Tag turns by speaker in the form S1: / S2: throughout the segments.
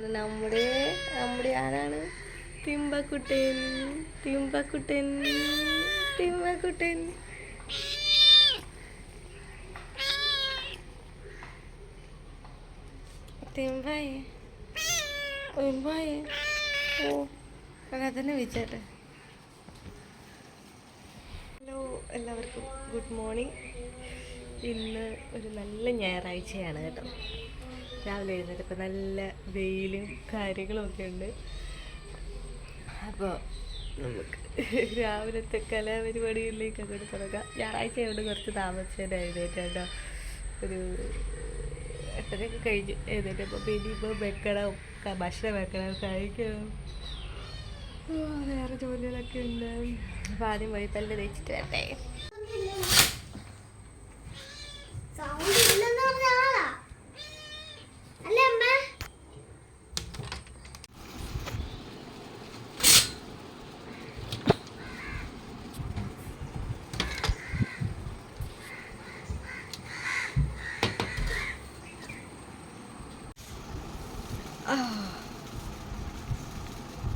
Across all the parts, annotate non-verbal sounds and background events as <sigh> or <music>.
S1: ആണ് നമ്മുടെ നമ്മുടെ ആരാണ്? തിമ്പക്കുട്ടൻ തിമ്പക്കുട്ടൻ തിമ്പക്കുട്ടൻ. തിമ്പായേ തിമ്പായേ. ഓ ഹലോ എല്ലാവർക്കും ഗുഡ് മോർണിംഗ് ഇന്ന് ഒരു നല്ല ഞായറാഴ്ചയാണ് കേട്ടോ. രാവിലെ എഴുന്നേറ്റപ്പോൾ നല്ല വെയിലും കാര്യങ്ങളും ഒക്കെ ഉണ്ട്. അപ്പോൾ നമുക്ക് രാവിലത്തെ കലാപരിപാടികളിലേക്ക് അങ്ങോട്ട് തുടങ്ങാം. ഞായറാഴ്ച ആയതുകൊണ്ട് കുറച്ച് താമസിച്ചതിന്റെ എഴുന്നേറ്റ് കേട്ടോ. ഒരു എട്ടരയൊക്കെ കഴിഞ്ഞ് എഴുന്നേറ്റപ്പോൾ പിന്നെ ഇപ്പോൾ വെക്കണം ഭക്ഷണം വെക്കണം കഴിക്കണം. വേറെ ജോലികളൊക്കെ ഉണ്ട്. അപ്പോൾ ആദ്യം പോയി തന്നെ തേച്ചിട്ട് വരട്ടെ.
S2: സൗണ്ട് ഇല്ലെന്ന് പറഞ്ഞ ആളാ അല്ലേ അമ്മ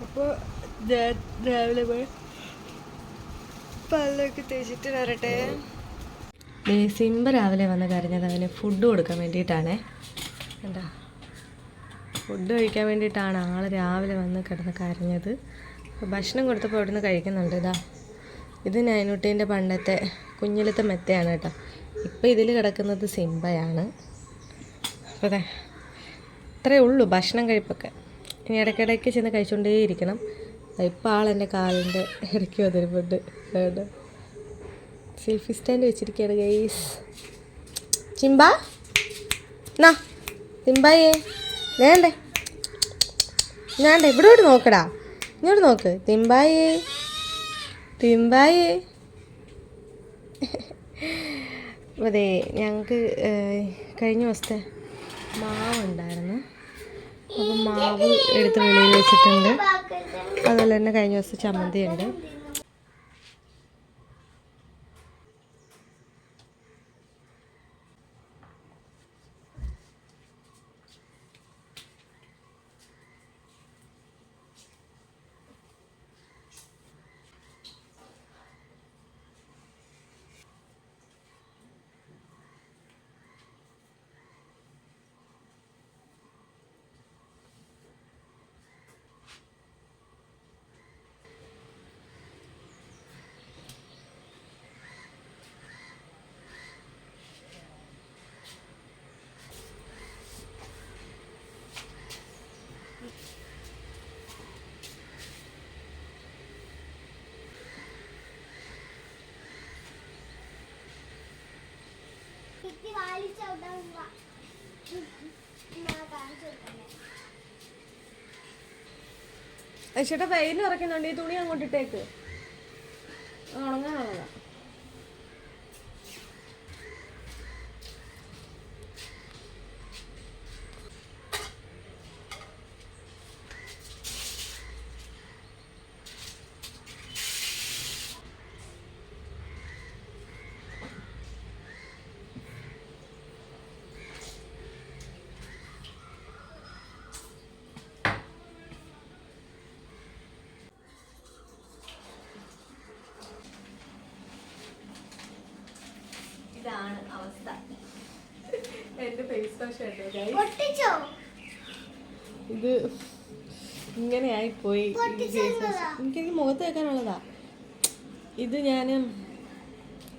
S1: അപ്പോൾ രാവിലെ പോയി പല്ലൊക്കെ തേച്ചിട്ട് വരട്ടെ. സിംബ രാവിലെ വന്ന് കരഞ്ഞത് അവന് ഫുഡ് കൊടുക്കാൻ വേണ്ടിയിട്ടാണേ. എന്താ ഫുഡ് കഴിക്കാൻ വേണ്ടിയിട്ടാണ് ആൾ രാവിലെ വന്ന് കിടന്ന് കരഞ്ഞത്. ഭക്ഷണം കൊടുത്തപ്പോൾ ഇവിടുന്ന് കഴിക്കുന്നുണ്ട്. ഇതാ ഇത് നൈനുട്ടീന്റെ പണ്ടത്തെ കുഞ്ഞിലത്തെ മെത്തയാണ് കേട്ടോ. ഇപ്പോൾ ഇതിൽ കിടക്കുന്നത് സിംബയാണ്. അതെ ഇത്രയേ ഉള്ളൂ ഭക്ഷണം കഴിപ്പൊക്കെ. ഇനി ഇടയ്ക്കിടയ്ക്ക് ചെന്ന് കഴിച്ചുകൊണ്ടേയിരിക്കണം ഇപ്പോൾ ആളെന്റെ കാലിന്റെ ഇടയ്ക്ക് വന്നിരുന്നുണ്ട് കേട്ടോ സെൽഫി സ്റ്റാൻഡ് വെച്ചിരിക്കുകയാണ് ഗൈസ് ചിമ്പ നാ ചിമ്പായേ വേണ്ടേ? വേണ്ട? ഇവിടെ ഇവിടെ നോക്കടാ. ഇങ്ങോട്ട് നോക്ക്. തിമ്പായേ തിമ്പായേ അതെ ഞങ്ങൾക്ക് കഴിഞ്ഞ ദിവസത്തെ മാവുണ്ടായിരുന്നു. അപ്പം മാവ് എടുത്ത് വെളിയിൽ വെച്ചിട്ടുണ്ട്. അതുപോലെ തന്നെ കഴിഞ്ഞ ദിവസം ചമ്മന്തി ഉണ്ട് ചേട്ടാ വെയിൽ ഇറക്കുന്നുണ്ട് ഈ തുണി അങ്ങോട്ട് ഇട്ടേക്ക്. എന്റെ ഫേസ് വാഷ് ഇത് ഇങ്ങനെ ആയിപ്പോയി? എനിക്കെനിക്ക് മുഖത്ത് വെക്കാനുള്ളതാ ഇത് ഞാൻ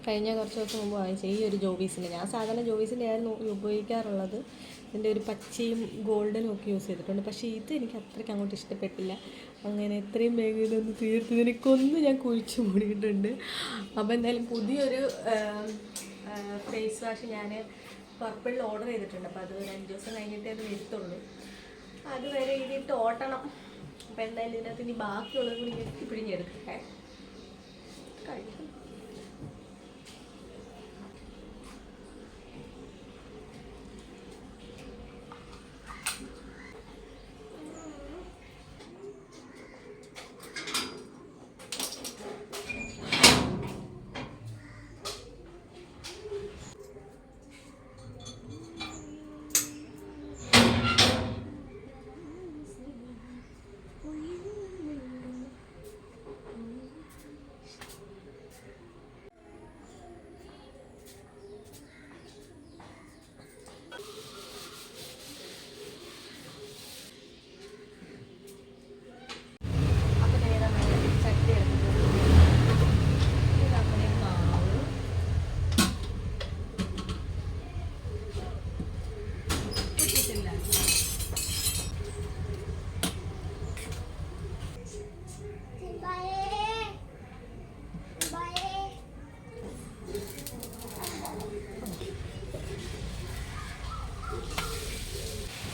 S1: കഴിഞ്ഞ കുറച്ച് ദിവസം മുമ്പ് വാങ്ങിച്ച ഈ ഒരു ജോബീസിന്റെ ഞാൻ സാധാരണ ജോബീസിന്റെ ആയിരുന്നു ഉപയോഗിക്കാറുള്ളത്. ഇതിന്റെ ഒരു പച്ചയും ഗോൾഡനും ഒക്കെ യൂസ് ചെയ്തിട്ടുണ്ട്. പക്ഷേ ഇത് എനിക്ക് അത്രയ്ക്ക് അങ്ങോട്ട് ഇഷ്ടപ്പെട്ടില്ല. അങ്ങനെ എത്രയും വേഗം ഇതൊന്ന് തീർത്ത് എനിക്കൊന്ന് ഞാൻ കുഴിച്ചു മൂടിയിട്ടുണ്ട്. അപ്പോൾ എന്തായാലും പുതിയൊരു ഫേസ് വാഷ് ഞാൻ പർപ്പിളിൽ ഓർഡർ ചെയ്തിട്ടുണ്ട്. അപ്പോൾ അത് ഒരു അഞ്ച് ദിവസം കഴിഞ്ഞിട്ടേ അത് വരുത്തുള്ളൂ. അതുവരെ ഇതിട്ട് ഓട്ടണം. അപ്പം എന്തായാലും ഇതിനകത്ത് ഇനി ബാക്കിയുള്ളത് കൂടി ഞെട്ടി പിഴിഞ്ഞെടുക്കട്ടെ. കഴിക്കും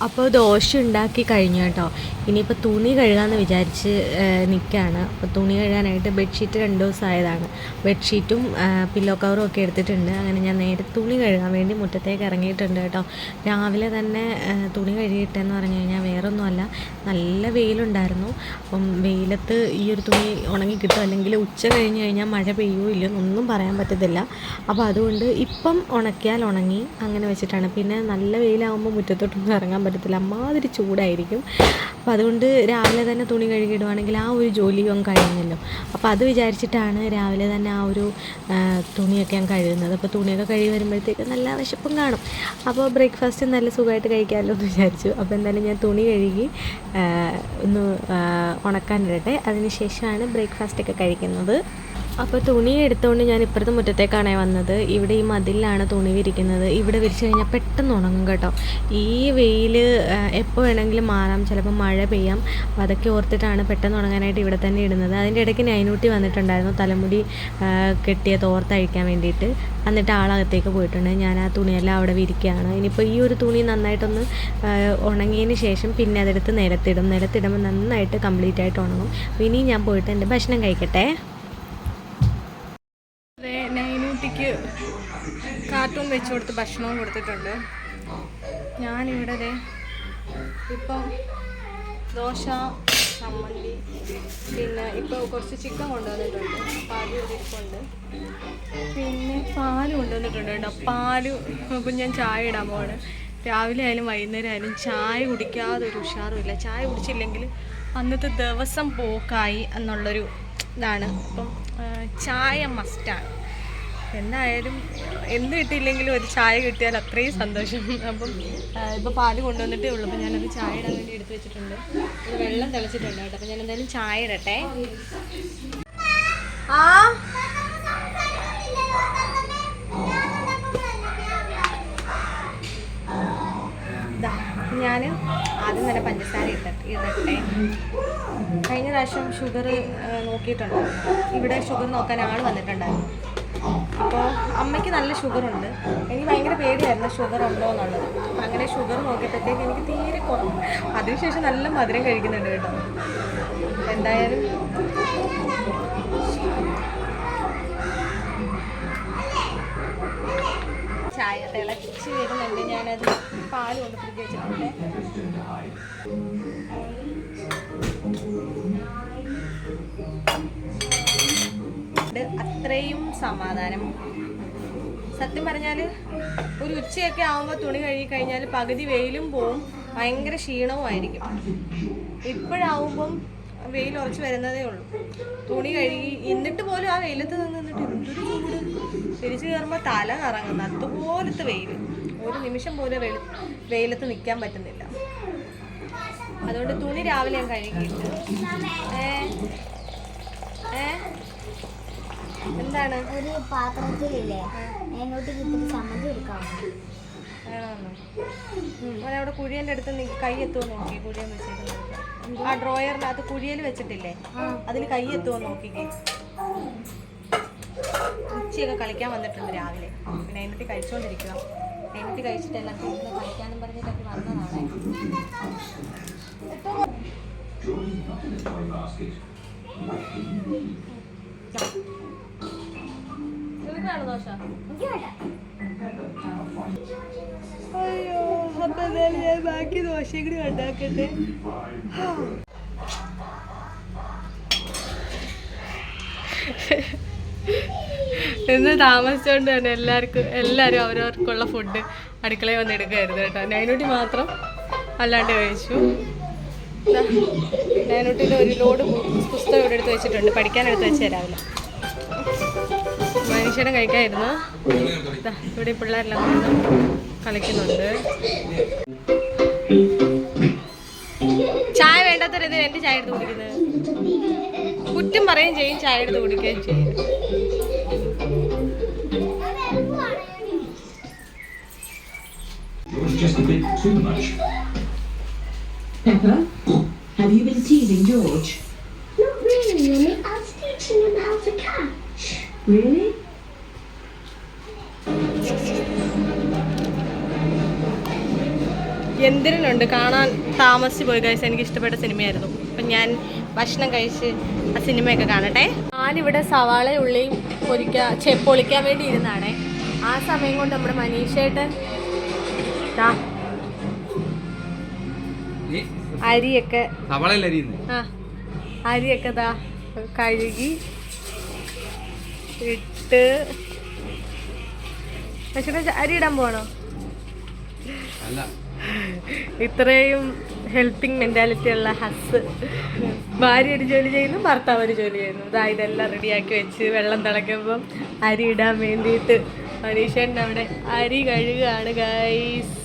S1: അപ്പോൾ ദോശ ഉണ്ടാക്കി കഴിഞ്ഞു കേട്ടോ. ഇനിയിപ്പോൾ തുണി കഴുകാമെന്ന് വിചാരിച്ച് നിൽക്കുകയാണ് അപ്പോൾ തുണി കഴുകാനായിട്ട് ബെഡ്ഷീറ്റ് രണ്ട് ദിവസമായതാണ് ബെഡ്ഷീറ്റും പില്ലോ കവറും ഒക്കെ എടുത്തിട്ടുണ്ട്. അങ്ങനെ ഞാൻ നേരെ തുണി കഴുകാൻ വേണ്ടി മുറ്റത്തേക്ക് ഇറങ്ങിയിട്ടുണ്ട് കേട്ടോ. രാവിലെ തന്നെ തുണി കഴുകിയിട്ടെന്ന് പറഞ്ഞു കഴിഞ്ഞാൽ വേറൊന്നുമല്ല. നല്ല വെയിലുണ്ടായിരുന്നു. അപ്പം വെയിലത്ത് ഈ ഒരു തുണി ഉണങ്ങി കിട്ടും. അല്ലെങ്കിൽ ഉച്ച കഴിഞ്ഞ് കഴിഞ്ഞാൽ മഴ പെയ്യുമോ ഇല്ലയോ എന്നൊന്നും പറയാൻ പറ്റത്തില്ല. അപ്പോൾ അതുകൊണ്ട് ഇപ്പം ഉണക്കിയാൽ ഉണങ്ങി അങ്ങനെ വെച്ചിട്ടാണ്. പിന്നെ നല്ല വെയിലാകുമ്പോൾ മുറ്റത്തോട്ടൊന്നും ഇറങ്ങാൻ പറ്റത്തില്ല. അമ്മാതിരി ചൂടായിരിക്കും. അപ്പോൾ അതുകൊണ്ട് രാവിലെ തന്നെ തുണി കഴുകിയിടുവാണെങ്കിൽ ആ ഒരു ജോലിയും കഴിഞ്ഞല്ലോ അപ്പോൾ അത് വിചാരിച്ചിട്ടാണ് രാവിലെ തന്നെ ആ ഒരു തുണിയൊക്കെ ഞാൻ കഴുകുന്നത്. അപ്പോൾ തുണിയൊക്കെ കഴുകി വരുമ്പോഴത്തേക്ക് നല്ല വിശപ്പും കാണും. അപ്പോൾ ബ്രേക്ക്ഫാസ്റ്റ് നല്ല സുഖമായിട്ട് കഴിക്കാമല്ലോ എന്ന് വിചാരിച്ചു. അപ്പോൾ എന്തായാലും ഞാൻ തുണി കഴുകി ഒന്ന് ഉണക്കാനിടട്ടെ. അതിന് ശേഷമാണ് ബ്രേക്ക്ഫാസ്റ്റൊക്കെ കഴിക്കുന്നത്. അപ്പോൾ തുണി എടുത്തുകൊണ്ട് ഞാൻ ഇപ്പുറത്തെ മുറ്റത്തേക്കാണ് വന്നത്. ഇവിടെ ഈ മതിലാണ് തുണി വിരിക്കുന്നത്. ഇവിടെ വിരിച്ചു കഴിഞ്ഞാൽ പെട്ടെന്ന് ഉണങ്ങും കേട്ടോ. ഈ വെയിൽ എപ്പോൾ വേണമെങ്കിലും മാറാം. ചിലപ്പോൾ മഴ പെയ്യാം. അപ്പോൾ അതൊക്കെ ഓർത്തിട്ടാണ് പെട്ടെന്ന് ഉണങ്ങാനായിട്ട് ഇവിടെ തന്നെ ഇടുന്നത്. അതിന്റെ ഇടയ്ക്ക് നൈനൂട്ടി വന്നിട്ടുണ്ടായിരുന്നു. തലമുടി കെട്ടിയ തോർത്തഴിക്കാൻ വേണ്ടിയിട്ട്. എന്നിട്ട് ആളകത്തേക്ക് പോയിട്ടുണ്ട്. ഞാൻ ആ തുണിയെല്ലാം അവിടെ വിരിക്കുകയാണ്. ഇനിയിപ്പോൾ ഈ ഒരു തുണി നന്നായിട്ടൊന്ന് ഉണങ്ങിയതിന് ശേഷം പിന്നെ അതെടുത്ത് നിലത്തിടും. നിലത്തിടുമ്പോൾ നന്നായിട്ട് കംപ്ലീറ്റ് ആയിട്ട് ഉണങ്ങും ഇനിയും ഇനി ഞാൻ പോയിട്ട് എന്റെ ഭക്ഷണം കഴിക്കട്ടെ. കൊടുത്ത് ഭക്ഷണവും കൊടുത്തിട്ടുണ്ട്. ഞാനിവിടെ ഇപ്പം ദോശ ചമ്മന്തി പിന്നെ ഇപ്പോൾ കുറച്ച് ചിക്കൻ കൊണ്ടുവന്നിട്ടുണ്ട്. പാൽ ഇരിപ്പുണ്ട്. പിന്നെ പാൽ കൊണ്ടുവന്നിട്ടുണ്ട് കേട്ടോ. പാൽ ഇപ്പം ഞാൻ ചായ ഇടാൻ പോവാണ്. രാവിലെ ആയാലും വൈകുന്നേരം ആയാലും ചായ കുടിക്കാതെ ഒരു ഉഷാറുമില്ല. ചായ കുടിച്ചില്ലെങ്കിൽ അന്നത്തെ ദിവസം പോക്കായി എന്നുള്ളൊരു ഇതാണ്. അപ്പം ചായ മസ്റ്റാണ് എന്തായാലും എന്ത് കിട്ടിയില്ലെങ്കിലും ഒരു ചായ കിട്ടിയാൽ അത്രയും സന്തോഷം. അപ്പം ഇപ്പോൾ പാൽ കൊണ്ടുവന്നിട്ടേ ഉള്ളൂ. അപ്പം ഞാനത് ചായ ഇടാൻ വേണ്ടി എടുത്ത് വെച്ചിട്ടുണ്ട്. ഒരു വെള്ളം തിളച്ചിട്ടുണ്ട് കേട്ടോ. ഞാൻ എന്തായാലും ചായ ഇടട്ടെ. ആ? ഞാൻ ആദ്യം തന്നെ പഞ്ചസാര ഇട്ടിട്ട് ഇടട്ടെ. കഴിഞ്ഞ പ്രാവശ്യം ഷുഗർ നോക്കിയിട്ടുണ്ട് ഇവിടെ ഷുഗർ നോക്കാൻ ആൾ വന്നിട്ടുണ്ടായിരുന്നു. അപ്പോൾ അമ്മയ്ക്ക് നല്ല ഷുഗറുണ്ട്. എനിക്ക് ഭയങ്കര പേടിയായിരുന്നു ഷുഗർ ഉണ്ടോ എന്നുള്ളത്. അപ്പം അങ്ങനെ ഷുഗർ നോക്കിയപ്പോഴത്തേക്ക് എനിക്ക് തീരെ കുറവ് അതിനുശേഷം നല്ല മധുരം കഴിക്കുന്നുണ്ട് കേട്ടോ. എന്തായാലും ചായ തിളച്ച് വരുന്നുണ്ട്. ഞാനത് പാൽ കൊണ്ട് ഫ്രിഡ്ജ് വെച്ചിട്ടുണ്ട്. ഇത് അത്രയും സമാധാനം. സത്യം പറഞ്ഞാൽ ഒരു ഉച്ചയൊക്കെ ആകുമ്പോൾ തുണി കഴുകി കഴിഞ്ഞാൽ പകുതി വെയിലും പോവും. ഭയങ്കര ക്ഷീണവും ആയിരിക്കും ഇപ്പോഴാവുമ്പം വെയിൽ ഉറച്ച് വരുന്നതേ ഉള്ളൂ. തുണി കഴുകി എന്നിട്ട് പോലും ആ വെയിലത്ത് നിന്ന് നിന്നിട്ട് എന്തൊരു ചൂട്. തിരിച്ചു കയറുമ്പോൾ തല കറങ്ങുന്നു. അതുപോലത്തെ വെയിൽ ഒരു നിമിഷം പോലും വെയിൽ വെയിലത്ത് നിൽക്കാൻ പറ്റുന്നില്ല. അതുകൊണ്ട് തുണി രാവിലെ ഞാൻ കഴുകിയിട്ട് എന്താണ്?
S2: ഒരു പാത്രത്തിലില്ലേ? അതിനോട്ട് ഇത്തിരി ചമ്മന്തി എടുക്കാം
S1: അവിടെ കുഴിയന്റെ അടുത്ത് നീ കൈ എത്തുമോ നോക്കി കുഴിയൻ വെച്ചേക്കുന്നത് ആ ഡ്രോയറിനകത്ത് കുഴിയൽ വെച്ചിട്ടില്ലേ? അതിൽ കൈ എത്തുമോ നോക്കിക്കേ. ഉച്ചയൊക്കെ കളിക്കാൻ വന്നിട്ടുണ്ട് രാവിലെ. പിന്നെ അതിനകത്ത് കഴിച്ചുകൊണ്ടിരിക്കുക അതിനകത്ത് കഴിച്ചിട്ട് എല്ലാം ഇരുന്ന് കളിക്കാനും പറഞ്ഞിട്ടൊക്കെ വന്നതാണ്. Thank ദോശ അയ്യോ അപ്പൊ എന്തായാലും ഞാൻ ബാക്കി ദോശയും കൂടി ഉണ്ടാക്കട്ടെ. ഇന്ന് താമസിച്ചുകൊണ്ട് തന്നെ എല്ലാവർക്കും എല്ലാവരും അവരവർക്കുള്ള ഫുഡ് അടുക്കളയിൽ വന്ന് എടുക്കായിരുന്നു കേട്ടോ. നൈനൂട്ടി മാത്രം അല്ലാണ്ട് കഴിച്ചു നൈനൂട്ടിന്റെ ഒരു ലോഡ് പുസ്തകം ഇവിടെ എടുത്ത് വെച്ചിട്ടുണ്ട്. പഠിക്കാൻ എടുത്ത് വെച്ച് രാവിലെ മനുഷ്യനെ കഴിക്കായിരുന്നു ഇവിടെ പിള്ളേരെല്ലാം കളിക്കുന്നുണ്ട് ചായ വേണ്ടാത്തവരെന്ത് എന്റെ ചായ എടുത്ത് കുടിക്കുന്നത് കുറ്റം പറയുകയും ചെയ്യും ചായ എടുത്ത് കുടിക്കുകയും ചെയ്യും
S3: It was just a bit too much.
S4: Pepper, have you been teasing George?
S2: Not really, Mummy. I was teaching him how to catch.
S4: Really?
S1: എന്തിനുണ്ട്? കാണാൻ താമസിച്ച് പോയി കഴിച്ച് എനിക്ക് ഇഷ്ടപ്പെട്ട സിനിമയായിരുന്നു. അപ്പം ഞാൻ ഭക്ഷണം കഴിച്ച് ആ സിനിമയൊക്കെ കാണട്ടെ. ഞാനിവിടെ സവാള ഉള്ളിയും പൊരിക്കാൻ ചെ പൊളിക്കാൻ വേണ്ടി ഇരുന്നാണേ. ആ സമയം കൊണ്ട് നമ്മുടെ മനീഷേട്ടൻ ദാ അരിയൊക്കെ ആ അരിയൊക്കെ ദാ കഴുകി ഇട്ട് പക്ഷേ അരി ഇടാൻ പോകണോ
S5: അല്ല.
S1: ഇത്രയും ഹെൽപ്പിംഗ് മെന്റാലിറ്റി ഉള്ള ഹസ്. ഭാര്യ ഒരു ജോലി ചെയ്യുന്നു ഭർത്താവ് ഒരു ജോലി ചെയ്യുന്നു. ഇതാ ഇതെല്ലാം റെഡിയാക്കി വെച്ച് വെള്ളം തിളയ്ക്കുമ്പം അരി ഇടാൻ വേണ്ടിയിട്ട് മനീഷേന്റെ അവിടെ അരി കഴുകുകയാണ് ഗൈസ്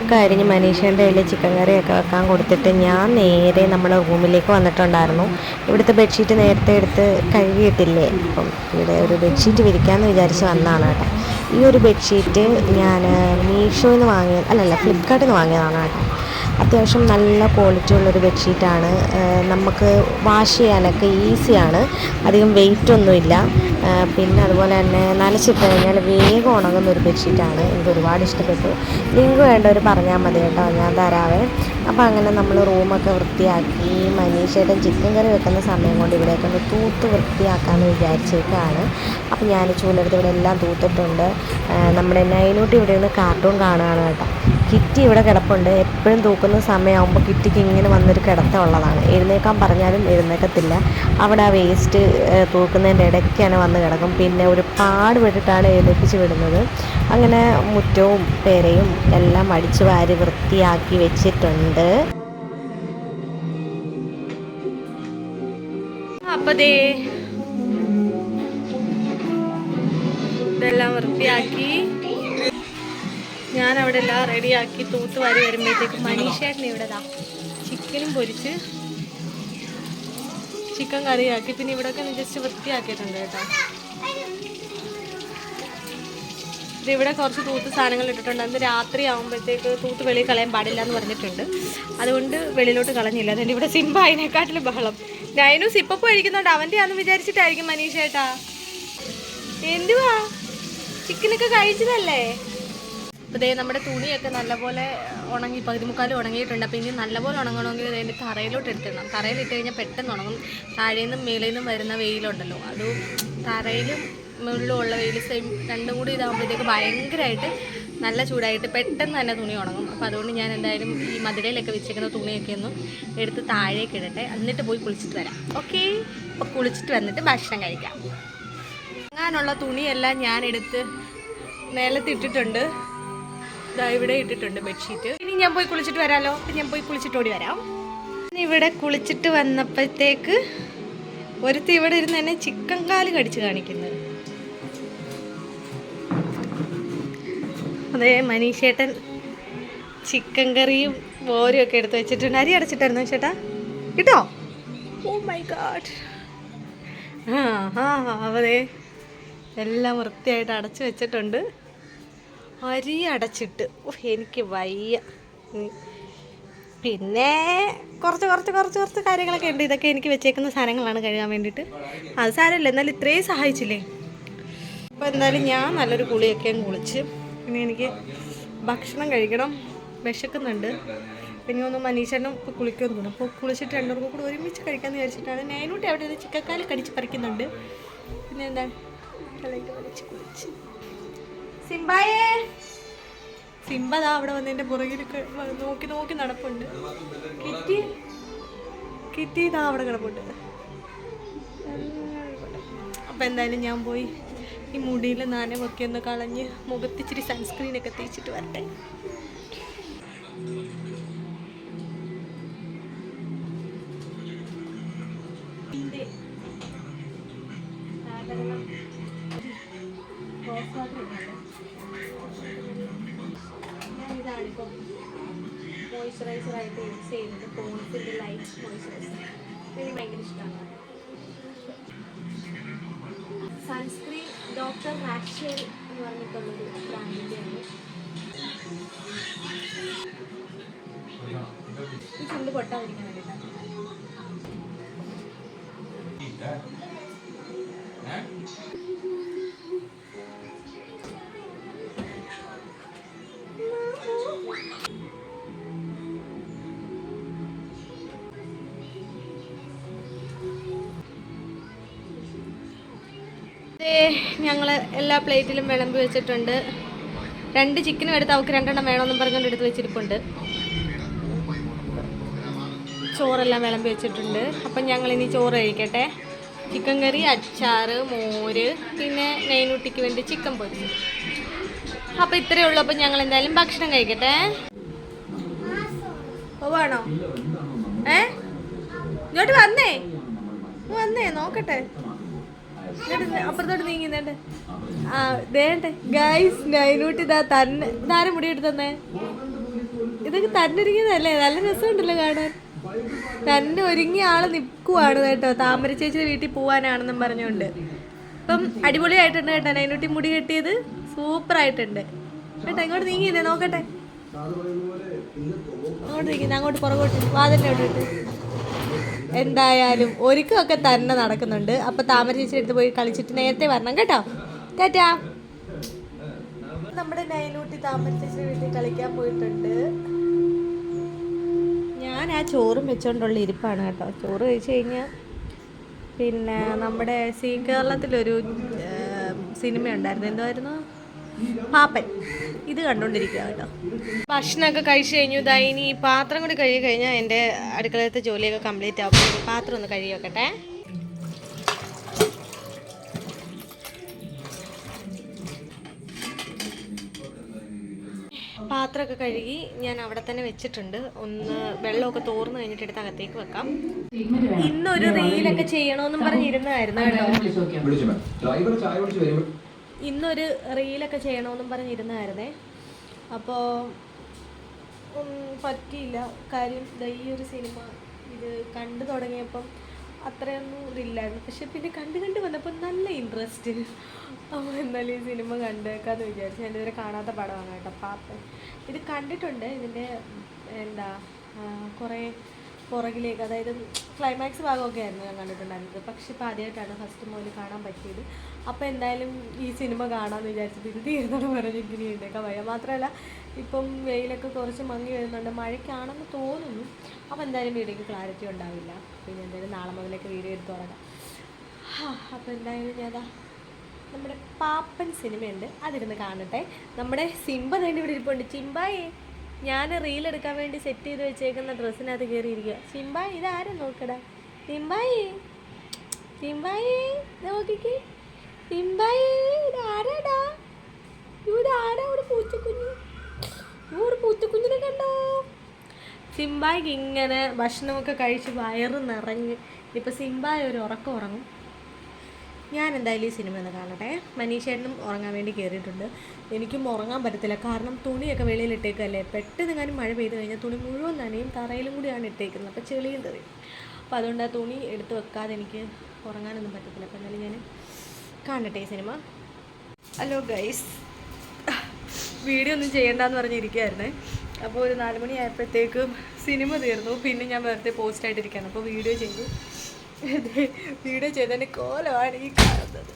S1: ഉള്ളിയൊക്കെ അരിഞ്ഞ് മനീഷേന്റെ കയ്യിൽ ചിക്കൻ കറിയൊക്കെ വെക്കാൻ കൊടുത്തിട്ട് ഞാൻ നേരെ നമ്മുടെ റൂമിലേക്ക് വന്നിട്ടുണ്ടായിരുന്നു. ഇവിടുത്തെ ബെഡ്ഷീറ്റ് നേരത്തെ എടുത്ത് കഴുകിയിട്ടില്ലേ? അപ്പം ഇവിടെ ഒരു ബെഡ്ഷീറ്റ് വിരിക്കാമെന്ന് വിചാരിച്ച് വന്നതാണ് കേട്ടോ. ഈ ഒരു ബെഡ്ഷീറ്റ് ഞാൻ മീഷോയിൽ നിന്ന് വാങ്ങിയ അല്ലല്ല ഫ്ലിപ്കാർട്ടിൽ നിന്ന് വാങ്ങിയതാണ് കേട്ടോ. അത്യാവശ്യം നല്ല ക്വാളിറ്റി ഉള്ളൊരു ബെഡ്ഷീറ്റാണ് നമുക്ക് വാഷ് ചെയ്യാനൊക്കെ ഈസിയാണ് അധികം വെയിറ്റ് ഒന്നുമില്ല പിന്നെ അതുപോലെ തന്നെ നനച്ചിട്ട് കഴിഞ്ഞാൽ വേഗം ഉണങ്ങുന്ന ഒരു ബെഡ്ഷീറ്റാണ് എനിക്ക് ഒരുപാട് ഇഷ്ടപ്പെട്ടു. ലിങ്ക് വേണ്ടവർ പറഞ്ഞാൽ മതി കേട്ടോ ഞാൻ തരാവേ. അപ്പോൾ അങ്ങനെ നമ്മൾ റൂമൊക്കെ വൃത്തിയാക്കി മനീഷയുടെ ചിക്കൻ കറി വെക്കുന്ന സമയം കൊണ്ട് ഇവിടെയൊക്കെ ഒന്ന് തൂത്ത് വൃത്തിയാക്കാമെന്ന് വിചാരിച്ചേക്കാണ്. അപ്പോൾ ഞാൻ ചൂലെടുത്ത് ഇവിടെ എല്ലാം തൂത്തിട്ടുണ്ട്. നമ്മുടെ നൈനൂട്ടി ഇവിടെ നിന്ന് കാർട്ടൂൺ കാണുകയാണ് കേട്ടോ. കിറ്റി ഇവിടെ കിടപ്പുണ്ട്. എപ്പോഴും തൂക്കുന്ന സമയമാകുമ്പോൾ കിറ്റിക്ക് ഇങ്ങനെ വന്നൊരു കിടത്ത ഉള്ളതാണ്. എഴുന്നേക്കാൻ പറഞ്ഞാലും എഴുന്നേക്കത്തില്ല. അവിടെ ആ വേസ്റ്റ് തൂക്കുന്നതിന്റെ ഇടയ്ക്കാണ് വന്ന് കിടക്കും. പിന്നെ ഒരു പാട് വിട്ടിട്ടാണ് എഴുന്നേപ്പിച്ച് വിടുന്നത്. അങ്ങനെ മുറ്റവും പേരയും എല്ലാം അടിച്ച് വാരി വൃത്തിയാക്കി വെച്ചിട്ടുണ്ട്. അപ്പതേ ഇതെല്ലാം വൃത്തിയാക്കി ഞാൻ അവിടെ എല്ലാം റെഡിയാക്കി തൂത്ത് വാരി വരുമ്പോഴത്തേക്കും മനീഷേട്ടൻ ഇവിടെ ദാ ചിക്കനും പൊരിച്ച് ചിക്കൻ കറിയാക്കി. പിന്നെ ഇവിടെയൊക്കെ ജസ്റ്റ് വൃത്തിയാക്കിയിട്ടുണ്ട് കേട്ടോ. ഇവിടെ കുറച്ച് തൂത്ത് സാധനങ്ങൾ ഇട്ടിട്ടുണ്ട്. അന്ന് രാത്രി ആകുമ്പോഴത്തേക്ക് തൂത്ത് വെളിയിൽ കളയാൻ പാടില്ല എന്ന് പറഞ്ഞിട്ടുണ്ട്. അതുകൊണ്ട് വെളിയിലോട്ട് കളഞ്ഞില്ല. അതുകൊണ്ട് ഇവിടെ സിംബ അതിനെക്കാട്ടിലും ബഹളം. നൈനു സിപ്പപ്പ് കഴിക്കുന്നുണ്ട് അവന്റെ ആന്ന് വിചാരിച്ചിട്ടായിരിക്കും മനീഷേട്ടാ. എന്തുവാ? ചിക്കനൊക്കെ കഴിച്ചതല്ലേ? അപ്പോൾ ദേ നമ്മുടെ തുണിയൊക്കെ നല്ലപോലെ ഉണങ്ങി പകുതി ഉണങ്ങിയിട്ടുണ്ട്. അപ്പോൾ ഇനി നല്ലപോലെ ഉണങ്ങണമെങ്കിൽ അതിന്റെ തറയിലോട്ട് എടുത്തിടണം. തറയിലിട്ട് കഴിഞ്ഞാൽ പെട്ടെന്ന് ഉണങ്ങും. താഴെ നിന്നും മേളിൽ നിന്നും വരുന്ന വെയിലുണ്ടല്ലോ. അത് തറയിലും മുകളിലും ഉള്ള വെയിൽ സെയിം രണ്ടും കൂടി ഇതാകുമ്പോഴത്തേക്ക് ഭയങ്കരമായിട്ട് നല്ല ചൂടായിട്ട് പെട്ടെന്ന് തന്നെ തുണി ഉണങ്ങും. അപ്പോൾ അതുകൊണ്ട് ഞാൻ എന്തായാലും ഈ മധുരയിലൊക്കെ വെച്ചേക്കുന്ന തുണിയൊക്കെ ഒന്ന് എടുത്ത് താഴേക്ക് ഇടട്ടെ. എന്നിട്ട് പോയി കുളിച്ചിട്ട് വരാം. ഓക്കെ? അപ്പോൾ കുളിച്ചിട്ട് വന്നിട്ട് ഭക്ഷണം കഴിക്കാം. അങ്ങനെയുള്ള തുണിയെല്ലാം ഞാൻ എടുത്ത് നിലത്തിട്ടിട്ടുണ്ട് ഇവിടെ ഇട്ടിട്ടുണ്ട് ബെഡ്ഷീറ്റ്. ഇനി ഞാൻ പോയി കുളിച്ചിട്ട് വരാമല്ലോ ഞാൻ പോയി കുളിച്ചിട്ട് ഓടി വരാം. ഇവിടെ കുളിച്ചിട്ട് വന്നപ്പോഴത്തേക്ക് ഒരുത്തി ഇവിടെ ഇരുന്ന് എന്നെ ചിക്കൻ കാൽ കടിച്ച് കാണിക്കുന്നത് അതെ മനീഷേട്ടൻ ചിക്കൻ കറിയും മോരും ഒക്കെ എടുത്ത് വെച്ചിട്ടുണ്ട്. അരി അടച്ചിട്ടായിരുന്നു ചേട്ടാ? കിട്ടോ? ഓ മൈ ഗാഡ് ആ ആ അതെ. എല്ലാം വൃത്തിയായിട്ട് അടച്ചു വെച്ചിട്ടുണ്ട്. അരി അടച്ചിട്ട്. എനിക്ക് വയ്യ. പിന്നെ കുറച്ച് കുറച്ച് കുറച്ച് കുറച്ച് കാര്യങ്ങളൊക്കെ ഉണ്ട്. ഇതൊക്കെ എനിക്ക് വെച്ചേക്കുന്ന സാധനങ്ങളാണ് കഴുകാൻ വേണ്ടിയിട്ട്. അത് സാരമില്ല. എന്നാലും ഇത്രയും സഹായിച്ചില്ലേ? അപ്പോൾ എന്തായാലും ഞാൻ നല്ലൊരു കുളിയൊക്കെ കുളിച്ച് പിന്നെ എനിക്ക് ഭക്ഷണം കഴിക്കണം. വിശക്കുന്നുണ്ട്. പിന്നെ ഒന്ന് മനീഷനും ഇപ്പോൾ കുളിക്കുമെന്ന് തോന്നുന്നു. അപ്പോൾ കുളിച്ചിട്ട് രണ്ടുപേർക്കും കൂടി ഒരുമിച്ച് കഴിക്കാമെന്ന് വിചാരിച്ചിട്ടാണ് നൈനൂട്ടി അവിടെ നിന്ന് ചിക്കക്കാൽ കടിച്ച് പറിക്കുന്നുണ്ട്. പിന്നെ എന്താ? കുളിച്ച്. സിംബായേ. സിംബ അവിടെ വന്നതിന്റെ പുറകിലൊക്കെ പുറകിൽ നോക്കി നോക്കി നടപ്പുണ്ട്. കിറ്റി കിറ്റി ദാ അവിടെ കിടപ്പുണ്ട്. അപ്പം എന്തായാലും ഞാൻ പോയി ഈ മുടിയിൽ നാനമൊക്കെ ഒന്ന് കളഞ്ഞ് മുഖത്തിച്ചിരി സൺസ്ക്രീനൊക്കെ തേച്ചിട്ട് വരട്ടെ. ഭയങ്കര ഇഷ്ടമാണ്. സൺസ്ക്രീൻ ഡോക്ടർ മാക്സ്വെൽ എന്ന് പറഞ്ഞിട്ടുള്ളൊരു ബ്രാൻഡിന്റെയാണ് ഈ ചുണ്ട് പൊട്ടാതിരിക്കാൻ എല്ലാ പ്ലേറ്റിലും വിളമ്പി വെച്ചിട്ടുണ്ട്. രണ്ട് ചിക്കനും എടുത്ത് അവൾക്ക് രണ്ടെണ്ണം വേണമെന്നും പറഞ്ഞുകൊണ്ട് എടുത്ത് വെച്ചിരിപ്പുണ്ട്. ചോറെല്ലാം വിളമ്പി വെച്ചിട്ടുണ്ട്. അപ്പം ഞങ്ങൾ ഇനി ചോറ് കഴിക്കട്ടെ. ചിക്കൻ കറി അച്ചാറ് മോര് പിന്നെ നെയ്നുട്ടിക്ക് വേണ്ടി ചിക്കൻ പൊരി അപ്പം ഇത്രയേ ഉള്ളൂ. അപ്പം ഞങ്ങൾ എന്തായാലും ഭക്ഷണം കഴിക്കട്ടെ. വേണോ ഏ? ഇങ്ങോട്ട് വന്നേ. വന്നേ നോക്കട്ടെ. അപ്പുറത്തോട്ട് നീങ്ങുന്നുണ്ട് ഗൈസ് നൈനൂട്ടി തന്നെ. മുടി എടുത്തന്നേ? ഇതൊക്കെ തന്നെ ഇരിക്കുന്നതല്ലേ നല്ല രസമുണ്ടല്ലോ കാണാൻ. തന്നെ ഒരുങ്ങിയ ആൾ നിൽക്കുവാണ് കേട്ടോ. താമര ചേച്ചിയുടെ വീട്ടിൽ പോവാനാണെന്നും പറഞ്ഞുകൊണ്ട്. അപ്പം അടിപൊളിയായിട്ടുണ്ട് കേട്ടോ. നൈനൂട്ടി മുടി കെട്ടിയത്. സൂപ്പർ ആയിട്ടുണ്ട് കേട്ടോ ഇങ്ങോട്ട് നീങ്ങിയില്ലേ നോക്കട്ടെ. അങ്ങോട്ട് നീങ്ങി അങ്ങോട്ട് പുറകോട്ട്. വാതിലിന്റെ അവിടെ എന്തായാലും ഒരുക്കമൊക്കെ തന്നെ നടക്കുന്നുണ്ട്. അപ്പൊ താമര ചേച്ചി അടുത്ത് പോയി കളിച്ചിട്ട് നേരത്തെ വരണം കേട്ടോ. ടാറ്റാ നമ്മുടെ നൈനൂട്ടി താമരശ്ശേരി വീട്ടിൽ കളിക്കാൻ പോയിട്ടുണ്ട്. ഞാൻ ആ ചോറും വെച്ചോണ്ടുള്ള ഇരിപ്പാണ് കേട്ടോ. ചോറ് കഴിച്ചു കഴിഞ്ഞാൽ പിന്നെ നമ്മുടെ സീ കേരളത്തിലൊരു സിനിമ ഉണ്ടായിരുന്നു എന്തായിരുന്നു പാപ്പൻ. ഇത് കണ്ടുകൊണ്ടിരിക്കുക കേട്ടോ. ഭക്ഷണമൊക്കെ കഴിച്ചു കഴിഞ്ഞു. ഇതാ ഇനി ഈ പാത്രം കൂടി കഴുകി കഴിഞ്ഞാൽ എന്റെ അടുക്കളത്തെ ജോലിയൊക്കെ കംപ്ലീറ്റ് ആവും. പാത്രം ഒന്ന് കഴുകി വെക്കട്ടെ. പാത്രമൊക്കെ കഴുകി ഞാൻ അവിടെ തന്നെ വെച്ചിട്ടുണ്ട്. ഒന്ന് വെള്ളമൊക്കെ തോർന്നു കഴിഞ്ഞിട്ട് എടുത്ത് അകത്തേക്ക് വെക്കാം. ഇന്നൊരു റീലൊക്കെ ചെയ്യണമെന്നും പറഞ്ഞിരുന്നായിരുന്നു കേട്ടോ. ഇന്നൊരു റീലൊക്കെ ചെയ്യണമെന്നും പറഞ്ഞിരുന്നായിരുന്നേ അപ്പോ പറ്റിയില്ല. കാര്യം ഈ ഒരു സിനിമ ഇത് കണ്ടു തുടങ്ങിയപ്പം അത്രയൊന്നും ഇതില്ലായിരുന്നു. പക്ഷെ പിന്നെ കണ്ട് കണ്ട് വന്നപ്പോൾ നല്ല ഇൻട്രസ്റ്റ് അപ്പോൾ എന്നാലും ഈ സിനിമ കണ്ടേക്കാന്ന് വിചാരിച്ചു ഞാൻ ഇതുവരെ കാണാത്ത പടമാണ് കേട്ടോ. പാപ്പൻ ഇത് കണ്ടിട്ടുണ്ട്. ഇതിന്റെ എന്താ കുറേ പുറകിലേക്ക് അതായത് ക്ലൈമാക്സ് ഭാഗമൊക്കെ ആയിരുന്നു ഞാൻ കണ്ടിട്ടുണ്ടായിരുന്നത്. പക്ഷെ ഇപ്പോൾ ആദ്യമായിട്ടാണ് ഫസ്റ്റ് മുതൽ കാണാൻ പറ്റിയത്. അപ്പോൾ എന്തായാലും ഈ സിനിമ കാണാമെന്ന് വിചാരിച്ചിട്ട് ഇത് തീർന്നോട് പറഞ്ഞ് ഇങ്ങനെ എഴുന്നേക്കാൻ വയ്യ. മാത്രമല്ല ഇപ്പം വെയിലൊക്കെ കുറച്ച് മങ്ങി വരുന്നുണ്ട്. മഴയ്ക്കാണെന്ന് തോന്നുന്നു. അപ്പോൾ എന്തായാലും വീഡിയോയ്ക്ക് ക്ലാരിറ്റി ഉണ്ടാവില്ല. പിന്നെ എന്തായാലും നാളെ മുതലേക്ക് വീഡിയോ എടുത്ത് തുടങ്ങാം. അപ്പോൾ എന്തായാലും ഞാൻ നമ്മുടെ പാപ്പൻ സിനിമയുണ്ട്. അതിരുന്ന് കാണട്ടെ. നമ്മുടെ സിംബ തന്നെ ഇവിടെ ഇരിപ്പുണ്ട്. ചിമ്പായേ ഞാൻ റീൽ എടുക്കാൻ വേണ്ടി സെറ്റ് ചെയ്ത് വെച്ചേക്കുന്ന ഡ്രസ്സിനകത്ത് കയറിയിരിക്കുക ചിമ്പായി ഇതാരും നോക്കടാ? ചിമ്പായി ചിമ്പായി നോക്കിക്കേ. ചിമ്പായി ഇതാരാടാ? ഇതാരാ ഒരു പൂച്ചക്കുഞ്ഞ്. ഈ ഒരു പൂച്ചക്കുഞ്ഞിനെ കണ്ടോ? സിംബായിക്ക് ഇങ്ങനെ ഭക്ഷണമൊക്കെ കഴിച്ച് വയറ് നിറഞ്ഞ് ഇപ്പം സിംബായ ഒരു ഉറക്കം ഉറങ്ങും. ഞാൻ എന്തായാലും ഈ സിനിമ ഒന്ന് കാണട്ടെ. മനീഷേട്ടനും ഉറങ്ങാൻ വേണ്ടി കയറിയിട്ടുണ്ട് എനിക്കും ഉറങ്ങാൻ പറ്റത്തില്ല. കാരണം തുണിയൊക്കെ വെളിയിൽ ഇട്ടേക്കല്ലേ പെട്ടെന്ന് എങ്ങാനും മഴ പെയ്ത് കഴിഞ്ഞാൽ തുണി മുഴുവൻ നനയും തറയിലും കൂടിയാണ് ഇട്ടേക്കുന്നത്. അപ്പോൾ ചെളിയും തെറിയും. അപ്പോൾ അതുകൊണ്ട് ആ തുണി എടുത്ത് വെക്കാതെ എനിക്ക് ഉറങ്ങാനൊന്നും പറ്റത്തില്ല. അപ്പോൾ എന്നാലും ഞാൻ കാണട്ടെ ഈ സിനിമ. Hello guys. വീഡിയോ ഒന്നും ചെയ്യണ്ടെന്ന് പറഞ്ഞിരിക്കുകയായിരുന്നേ അപ്പോൾ ഒരു നാല് മണി ആയപ്പോഴത്തേക്കും സിനിമ തീർന്നു. പിന്നെ ഞാൻ വെറുതെ പോസ്റ്റായിട്ടിരിക്കുകയാണ് അപ്പോൾ വീഡിയോ ചെയ്തു. വീഡിയോ ചെയ്തതിന്റെ കോലമാണ് ഈ കാണുന്നത്.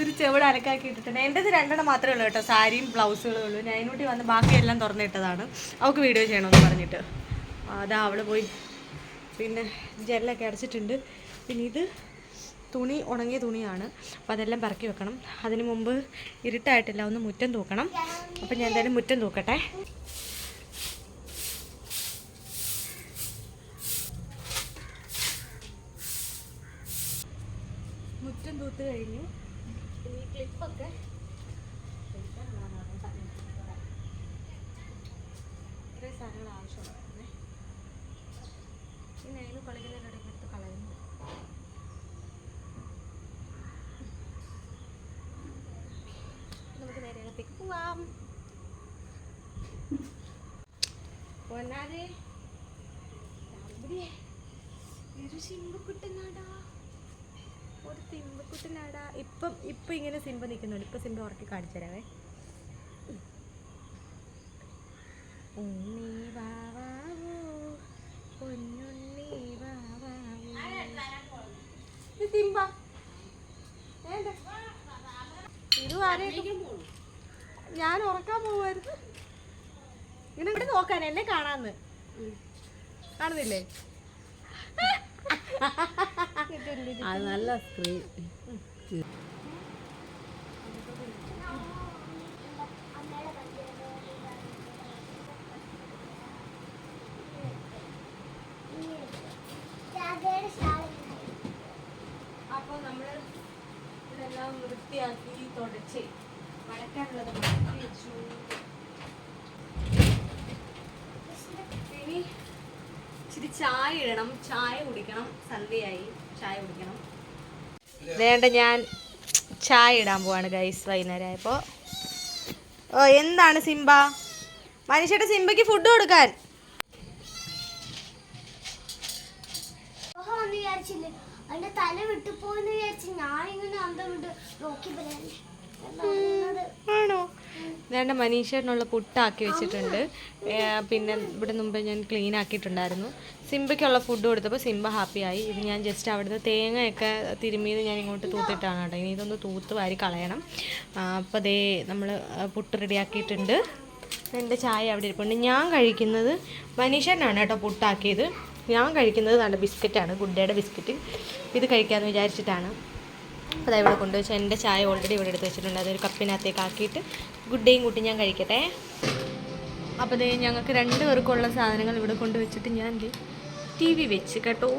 S1: ഒരു ചെവിടെ അലക്കാക്കി ഇട്ടിട്ടുണ്ട്. എന്റെത് രണ്ടെണ്ണം മാത്രമേ ഉള്ളൂ കേട്ടോ. സാരിയും ബ്ലൗസുകളും ഉള്ളൂ. ഞാനൂട്ടി വന്ന് ബാക്കിയെല്ലാം തുറന്നിട്ടതാണ് അവൾക്ക് വീഡിയോ ചെയ്യണമെന്ന് പറഞ്ഞിട്ട്. അതാ അവൾ പോയി. പിന്നെ ജെല്ലൊക്കെ അടച്ചിട്ടുണ്ട്. പിന്നെ ഇത് തുണി ഉണങ്ങിയ തുണിയാണ്. അപ്പോൾ അതെല്ലാം പറക്കി വെക്കണം. അതിന് മുമ്പ് ഇരുട്ടായിട്ടില്ല. ഒന്ന് മുറ്റം തൂക്കണം. അപ്പം ഞാൻ എന്തായാലും മുറ്റം തൂക്കട്ടെ. കഴിഞ്ഞു. ഈ ക്ലിപ്പൊക്കെ ഇത്രയും സാധനങ്ങൾ ആവശ്യമാണ് ഈ നെയിൽ കളിക്കുന്നതിനിടയ്ക്ക് എടുത്ത് കളയുന്നു. നമുക്ക് നേരെ അകത്തേക്ക് പോവാം. പൊന്നാരെ. ഇരുശിമ്പ് കിട്ടുന്നാടാ ഒരു സിംബക്കുട്ടനാടാ. ഇപ്പം ഇപ്പം ഇങ്ങനെ സിംബ നിൽക്കുന്നുണ്ട്. ഇപ്പം സിംബ ഉറക്കി കാണിച്ചു തരാവേ. ഉണ്ണി സിംബ. ഞാൻ ഉറക്കാൻ പോവായിരുന്നു. ഇങ്ങനെ ഇവിടെ നോക്കാൻ എന്നെ കാണാന്ന്. കാണുന്നില്ലേ? <laughs>
S6: അത് നല്ല സ്ക്രീൻ
S1: അപ്പോൾ നമ്മൾ ഇതെല്ലാം വൃത്തിയാക്കി തുടച്ച് മടക്കാനുള്ളത് മടക്കി ഇനി ഇച്ചിരി ചായ ഇടണം. ചായ കുടിക്കണം. സന്ധ്യയായി. ചായ കുടിക്കണം. വേണ്ട ഞാൻ ചായ ഇടാൻ പോവാണ് ഗൈസ് വൈകുന്നേരം ആയപ്പോൾ ഓ എന്താണ് സിംബ? മനുഷ്യയുടെ സിംബയ്ക്ക് ഫുഡ് കൊടുക്കാൻ.
S2: അതിന്റെ തല വിട്ടുപോയെന്ന് വിചാരിച്ച് ഞാനിങ്ങനെ അന്തം വിട്ട് നോക്കി പറയാൻ.
S1: ആണോ? വേണ്ട മനീഷേട്ടനുള്ള പുട്ടാക്കി വെച്ചിട്ടുണ്ട്. പിന്നെ ഇവിടെ മുമ്പ് ഞാൻ ക്ലീൻ ആക്കിയിട്ടുണ്ടായിരുന്നു. സിംബയ്ക്കുള്ള ഫുഡ് കൊടുത്തപ്പോൾ സിംബ ഹാപ്പിയായി ഇത് ഞാൻ ജസ്റ്റ് അവിടുത്തെ തേങ്ങയൊക്കെ തിരുമ്മിയത് ഞാൻ ഇങ്ങോട്ട് തൂത്തിട്ടാണ് കേട്ടോ. ഇനി ഇതൊന്ന് തൂത്ത് വാരി കളയണം. അപ്പോൾ ദേ നമ്മൾ പുട്ട് റെഡിയാക്കിയിട്ടുണ്ട് എന്റെ ചായ അവിടെ ഇരിപ്പുണ്ട്. ഞാൻ കഴിക്കുന്നത് മനീഷേട്ടനാണ് കേട്ടോ പുട്ടാക്കിയത്. ഞാൻ കഴിക്കുന്നത് നല്ല ബിസ്ക്കറ്റാണ് ഗുഡ്ഡയുടെ ബിസ്ക്കറ്റ്. ഇത് കഴിക്കാമെന്ന് വിചാരിച്ചിട്ടാണ്. അപ്പോൾ ഇവിടെ കൊണ്ടുവച്ച് എന്റെ ചായ ഓൾറെഡി ഇവിടെ എടുത്ത് വെച്ചിട്ടുണ്ട്. അതൊരു കപ്പിനകത്തേക്ക് ആക്കിയിട്ട് ഗുഡ് ഡേയും കൂട്ടി ഞാൻ കഴിക്കട്ടെ. അപ്പോൾ ഇത് ഞങ്ങൾക്ക് രണ്ട് പേർക്കുള്ള സാധനങ്ങൾ ഇവിടെ കൊണ്ടുവച്ചിട്ട് ഞാൻ ടി വി വെച്ച് കേട്ടോ.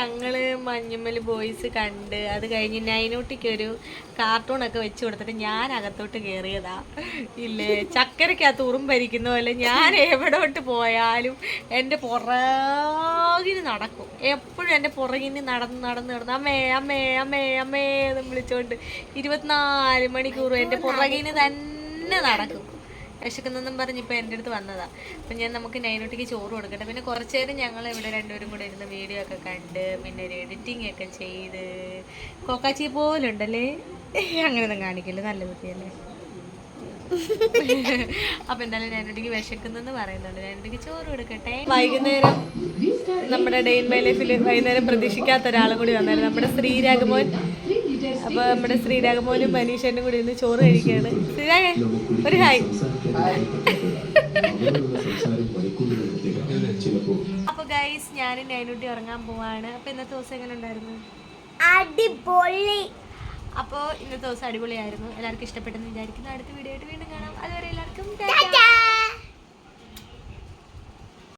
S1: ഞങ്ങൾ മഞ്ഞമ്മൽ ബോയ്സ് കണ്ട് അത് കഴിഞ്ഞ് നൈനൂട്ടിക്ക് ഒരു കാർട്ടൂണൊക്കെ വെച്ച് കൊടുത്തിട്ട് ഞാൻ അകത്തോട്ട് കയറിയതാ ഇല്ലേ? ചക്കരക്കകത്ത് ഉറുമ്പരിക്കുന്ന പോലെ ഞാൻ എവിടോട്ട് പോയാലും എന്റെ പുറകിന് നടക്കും. എപ്പോഴും എന്റെ പുറകിന് നടന്ന് നടന്ന് നടന്ന് അമ്മേ അമ്മേ അമ്മേ അമ്മേ എന്ന് വിളിച്ചോണ്ട് ഇരുപത്തിനാല് മണിക്കൂറും എന്റെ പുറകിന് തന്നെ നടക്കും. വിശക്കുന്നെന്നും പറഞ്ഞ് ഇപ്പം എന്റെ അടുത്ത് വന്നതാണ് അപ്പം ഞാൻ നമുക്ക് നൈനോട്ടിക്ക് ചോറ് കൊടുക്കട്ടെ. പിന്നെ കുറച്ച് നേരം ഞങ്ങൾ ഇവിടെ രണ്ടുപേരും കൂടെ ഇരുന്ന് വീഡിയോ ഒക്കെ കണ്ട് പിന്നെ ഒരു എഡിറ്റിംഗ് ഒക്കെ ചെയ്ത് കോക്കാച്ചി പോലുണ്ടല്ലേ? അങ്ങനെയൊന്നും കാണിക്കില്ല നല്ല കുട്ടിയല്ലേ അപ്പം എന്തായാലും നൈനോട്ടിക്ക് വിശക്കുന്നെന്ന് പറയുന്നുണ്ട്. നൈനോട്ടിക്ക് ചോറ് കൊടുക്കട്ടെ. വൈകുന്നേരം നമ്മുടെ ഡെയിൻ മൈ ലൈഫിൽ വൈകുന്നേരം പ്രതീക്ഷിക്കാത്ത ഒരാളും കൂടി വന്നായിരുന്നു. നമ്മുടെ ശ്രീരാഘമോൻ അപ്പോൾ നമ്മുടെ ശ്രീരാഗമോനും മനീഷനും കൂടി ഇന്ന് ചോറ് കഴിക്കുകയാണ്. ശ്രീരാഗൻ ഒരു ഹായ്. അപ്പൊ ഗൈസ് ഞാനും നൈനുട്ടി ഉറങ്ങാൻ പോവാണ്. അപ്പൊ ഇന്നത്തെ ദിവസം എങ്ങനെ ഉണ്ടായിരുന്നു?
S2: അടിപൊളി.
S1: അപ്പോൾ ഇന്നത്തെ ദിവസം അടിപൊളിയായിരുന്നു. എല്ലാവർക്കും ഇഷ്ടപ്പെട്ടെന്ന് വിചാരിക്കുന്നു. അടുത്ത വീഡിയോ ആയിട്ട് വീണ്ടും കാണാം. അതുവരെ എല്ലാവർക്കും
S2: ടാറ്റാ